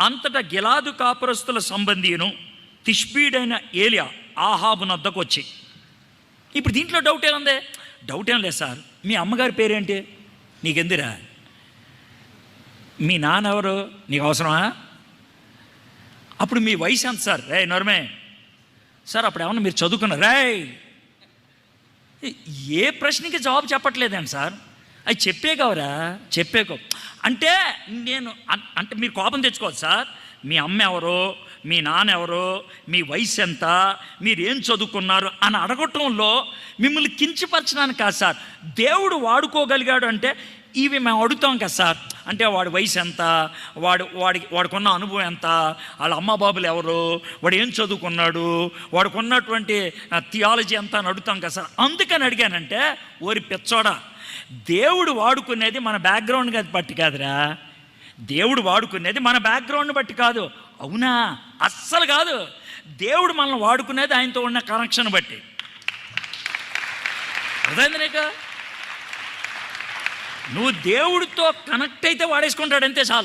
అంతటా గిలాదు కాపురస్తుల సంబంధీను తిష్పీడైన ఏలియా ఆహాబు నద్దకు వచ్చి ఇప్పుడు దీంట్లో డౌట్ ఏముంది? డౌట్ ఏం లేదు సార్. మీ అమ్మగారి పేరేంటి? నీకెందిరా మీ నాన్న ఎవరు? నీకు అవసరమా? అప్పుడు మీ వయసు ఎంత సార్? రే నర్మే. సార్ అప్పుడు ఏమన్నా మీరు చదువుకున్నారు రే ఏ ప్రశ్నకి జవాబు చెప్పట్లేదండి సార్? అది చెప్పే కవరా? చెప్పేకో. అంటే నేను అంటే మీరు కోపం తెచ్చుకోవాలి సార్. మీ అమ్మ ఎవరు మీ నాన్న ఎవరు మీ వయసు ఎంత మీరు ఏం చదువుకున్నారు అని అడగటంలో మిమ్మల్ని కించపరచడానికి కాదు సార్. దేవుడు వాడుకోగలిగాడు అంటే ఇవి మేము అడుగుతాం కదా సార్. అంటే వాడి వయసు ఎంత వాడు వాడికి వాడికున్న అనుభవం ఎంత వాళ్ళ అమ్మ బాబులు ఎవరు వాడు ఏం చదువుకున్నాడు వాడికి ఉన్నటువంటి థియాలజీ ఎంత అని అడుగుతాం కదా సార్. అందుకని అడిగానంటే ఓరి పిచ్చోడా దేవుడు వాడుకునేది మన బ్యాక్గ్రౌండ్ బట్టి కాదురా. దేవుడు వాడుకునేది మన బ్యాక్గ్రౌండ్ బట్టి కాదు. అవునా? అస్సలు కాదు. దేవుడు మనల్ని వాడుకునేది ఆయనతో ఉన్న కనెక్షన్ బట్టి. అర్థమైంది నీకు? నువ్వు దేవుడితో కనెక్ట్ అయితే వాడేసుకుంటాడు అంతే చాలు.